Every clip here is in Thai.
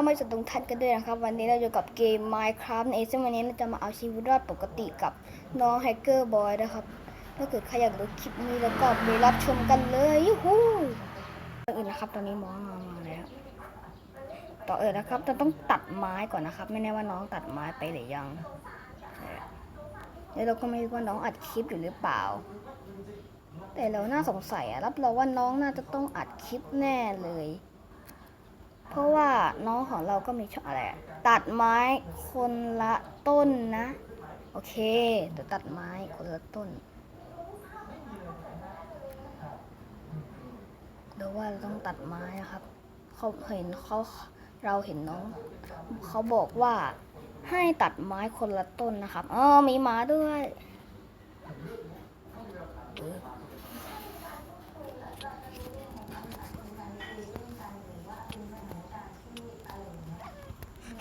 ทำไมจะต้องทันกันด้วยนะครับ วันนี้เราอยู่กับเกม Minecraft ในซึ่งวันนี้เราจะมาเอาชีวิตรอดปกติกับน้องแฮกเกอร์บอยนะครับ ถ้าเกิดใครอยากดูคลิปนี้แล้วก็ไปรับชมกันเลยยูฮูก่ออื่นนะครับตอนนี้มองมามาแล้วต่อเออนะครับเราต้องตัดไม้ก่อนนะครับ ไม่แน่ว่าน้องตัดไม้ไปหรือยังแล้วเราก็ไม่รู้ว่าน้องอัดคลิปอยู่หรือเปล่า แต่เราน่าสงสัยอะรับรองว่าน้องน่าจะต้องอัดคลิปแน่เลย เพราะว่าน้อง ของเราก็มีช่องอะไร ตัดไม้คนละต้นนะ โอเคเดี๋ยวตัดไม้คนละต้นเดี๋ยวว่าเราต้องตัดไม้นะครับ เขาเห็นเขาเราเห็นน้อง เขาบอกว่าให้ตัดไม้คนละต้นนะครับอ๋อมีหมาด้วย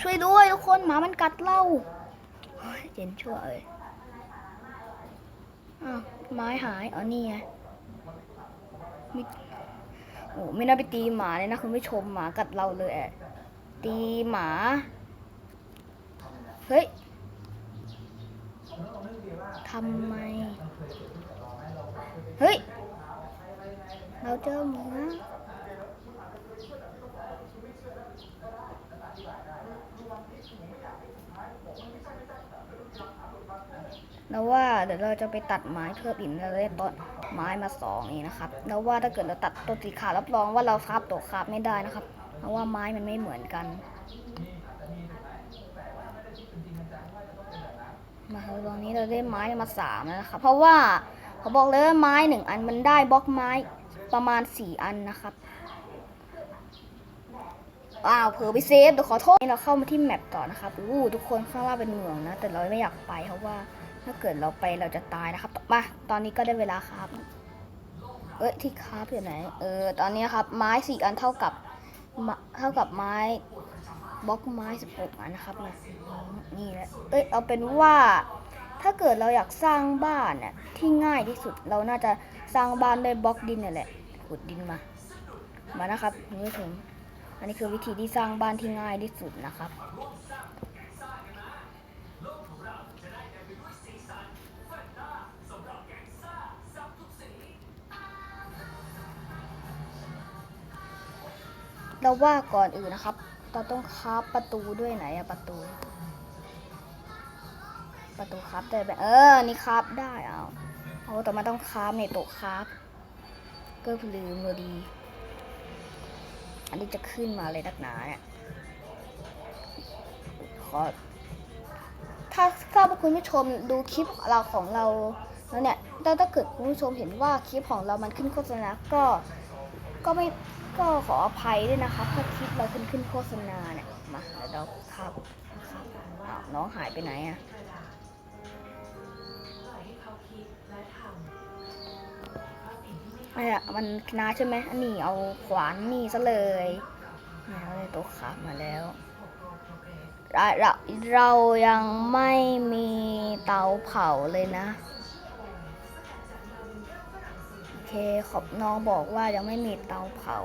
ช่วยด้วยทุกคนหมามันกัดเราเจนช่วเอ้ยอ้าวไม้หายอ๋อนี่ไงโอ้ไม่น่าไปตีหมาเลยนะคุณผู้ชมหมากัดเราเลยแอะตีหมา เฮ้ยทำไม เฮ้ย เราเจอหมู แล้วว่าเดี๋ยวเราจะไปตัดไม้เพิ่มอีกเราได้ต้นไม้มาสองนี่นะครับแล้วว่าถ้าเกิดเราตัดต้นสีขาวรับรองว่าเราคาบตัวคาบไม่ได้นะครับ เพราะว่าไม้มันไม่เหมือนกัน มาตอนนี้เราได้ไม้มาสามแล้วนะครับเพราะว่าเขาบอกเลยว่าไม้หนึ่งอันมันได้บล็อกไม้ประมาณสี่อันนะครับอ้าวเผลอไปเซฟเดี๋ยวขอโทษเราเข้ามาที่แมปต่อนะครับอู้ทุกคนข้างล่างเป็นเหมืองนะ แต่เราไม่อยากไปเพราะว่า ถ้าเกิดเราไปเราจะตายนะครับมาตอนนี้ก็ได้เวลาครับ เอ้ยที่ครับอยู่ไหน เออ ตอนนี้ครับ ไม้สี่อันเท่ากับเท่ากับไม้บล็อกไม้สิบหกอันนะครับมานี่แหละเอ้ยเอาเป็นว่า ถ้าเกิดเราอยากสร้างบ้านน่ะที่ง่ายที่สุดเราน่าจะสร้างบ้านด้วยบล็อกดินนี่แหละขุดดินมา มานะครับคุณผู้ชมอันนี้คือวิธีที่สร้างบ้านที่ง่ายที่สุดนะครับ เราว่าก่อนอื่นนะครับ เราต้องคาฟประตูด้วยไหนอะประตู ประตูคราฟได้ไหมเออ นี่คราฟได้เอาเอาแต่มันต้องคาฟในโต๊ะคราฟก็ลืมเลยดี อันนี้จะขึ้นมาเลยนักหนาเนี่ยขอถ้าถ้าคุณผู้ชมดูคลิปเราของเราแล้วเนี่ยถ้าถ้าเกิดคุณผู้ชมเห็นว่าคลิปของเรามันขึ้นโฆษณาก็ก็ไม่ ก็ขออภัยด้วยนะคะถ้าคลิปเราขึ้นขึ้นโฆษณาเนี่ย มาเดี๋ยวเราครับครับอ้าวน้องหายไปไหนอะเนี่ยมันนาใช่ไหมอันนี้เอาขวานนี่ซะเลยแล้วเลยตัวขามาแล้วเราเรายังไม่มีเตาเผาเลยนะ เคขอบน้องบอกว่ายังไม่มีเตาเผา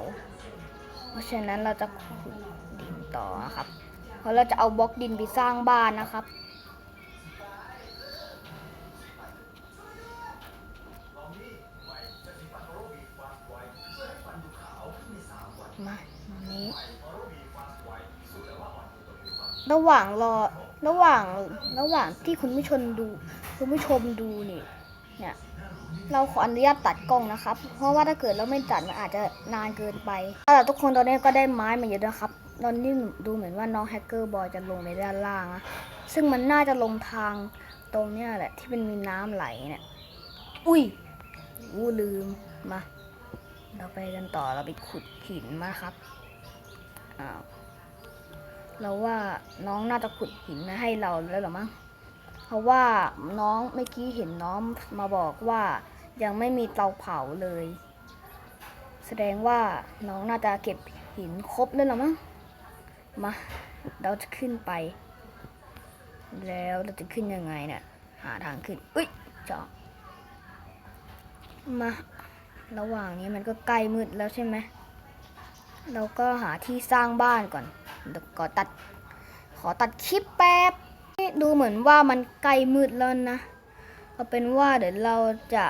เพราะฉะนั้นเราจะขุดดินต่อครับ เพราะเราจะเอาบล็อกดินไปสร้างบ้านนะครับมาอันนี้ ระหว่างรอ ระหว่าง ระหว่างที่คุณผู้ชมดู คุณผู้ชมดูนี่ เนี่ย เราขออนุญาตตัดกล้องนะครับ เพราะว่าถ้าเกิดเราไม่ตัดมันอาจจะนานเกินไปเอาล่ทุกคนตอนนี้ก็ได้ไม้มาเยอะนะครับตอนนี้ดูเหมือนว่าน้องแฮกเกอร์บอยจะลงในด้านล่างนะซึ่งมันน่าจะลงทางตรงเนี้ยแหละที่มันมีน้ำไหลเนี่ยอุ้ยอู้ลืมมา เราไปกันต่อเราไปขุดหินมาครับอ้าวเราว่าน้องน่าจะขุดหินมาให้เราแล้วหรอมั้ง ราะว่าน้องเมื่อกี้เห็นน้องมาบอกว่ายังไม่มีเตาเผาเลย แสดงว่าน้องน่าจะเก็บหินครบแล้วหรอมั้งมาเราจะขึ้นไป แล้วเราจะขึ้นยังไงเนี่ยหาทางขึ้นอุ้ยเจาะมา ระหว่างนี้มันก็ใกล้มืดแล้วใช่ไหมเราก็หาที่สร้างบ้านก่อนเดี๋ยวก่อตัด ขอตัดคลิปแป๊บ ดูเหมือนว่ามันใกล้มืดแล้วนะเอาเป็นว่าเดี๋ยวเราจะ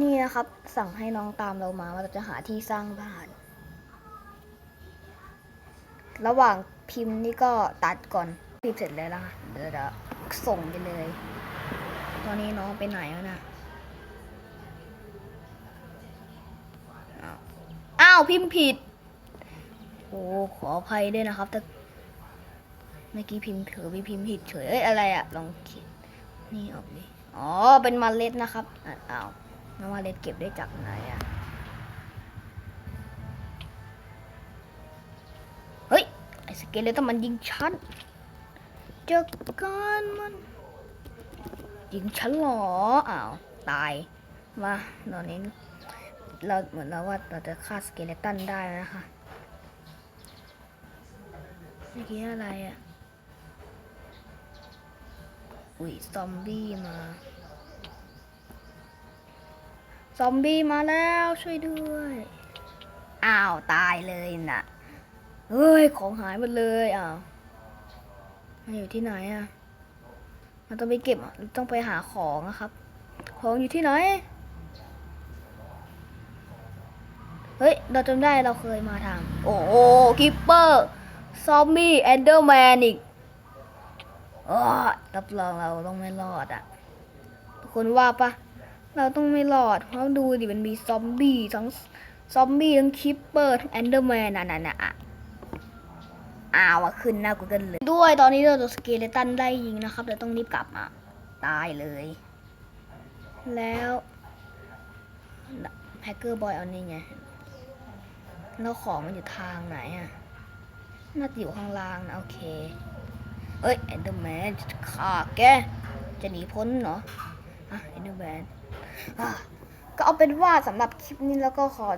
นี่นะครับ สั่งให้น้องตามเรามาว่าเราจะหาที่สร้างบ้าน ระหว่างพิมพ์นี่ก็ตัดก่อนพิมพ์เสร็จแล้วละเดี๋ยวจะส่งไปเลย ตอนนี้น้องไปไหนแล้วนะอ้าวอ้าวพิมพ์ผิด โอ้ขออภัยด้วยนะครับแต่ เมื่อกี้พิมพ์เผลอไปพิมพ์ผิดเฉยเอ้ยอะไรอะลองคิดนี่ออกดิอ๋อเป็นมเมล็ดนะครับอ้าวแล้วเมล็ดเก็บได้จากไหนอะเฮ้ยไอ้สเกเลตันมันยิงฉันจอกันมันยิงฉันหรออ้าวตายมาตอนนี้เราเหมือนเราว่าเราจะฆ่าสเกเลตันได้นะคะเมื่อกี้อะไรอะ อุ้ยซอมบี้มา ซอมบี้มาแล้วช่วยด้วย อ้าว ตายเลยน่ะ เฮ้ย ของหายหมดเลยอ้าวมันอยู่ที่ไหนอะมันต้องไปเก็บต้องไปหาของนะครับ ของอยู่ที่ไหน เฮ้ย เราจำได้เราเคยมาทาง โอ้โหคิปเปอร์ ซอมบี้แอนเดอร์แมนอีก อรับรองเราต้องไม่รอดอะคนว่าปะเราต้องไม่รอด เพราะดูดิมันมีซอมบี้ทั้งซอมบี้ทั้งคิปเปอร์ทั้งแอนเดอร์แมนน่ะน่ะน่ะอะอ้าวอะขึ้นหน้ากูเกินเลย ด้วยตอนนี้เราโดนสเกเลตันได้ยิงนะครับเราต้องรีบกลับมา ตายเลย แล้วแฮกเกอร์บอยเอานี่ไงแล้วของมันอยู่ทางไหนอะ น่าจะอยู่ข้างล่างนะโอเค เอ้ยเอนเดอร์แมนจะฆ่าแก จะหนีพ้นเหรออะเอนเดอร์แมนก็เอาเป็นว่าสำหรับคลิปนี้แล้วก็ขอ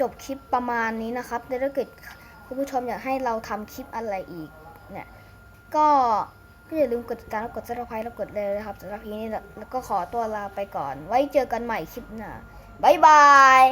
จบคลิปประมาณนี้นะครับแล้วถ้าเกิดคุณผู้ชมอยากให้เราทำคลิปอะไรอีกเนี่ยก็ก็อย่าลืมกดติดตามและกดซับสไครต์แล้วกดเลยนะครับสำหรับคลิปนี้แล้วก็ขอตัวลาไปก่อน ไว้เจอกันใหม่คลิปหน้าบ๊ายบาย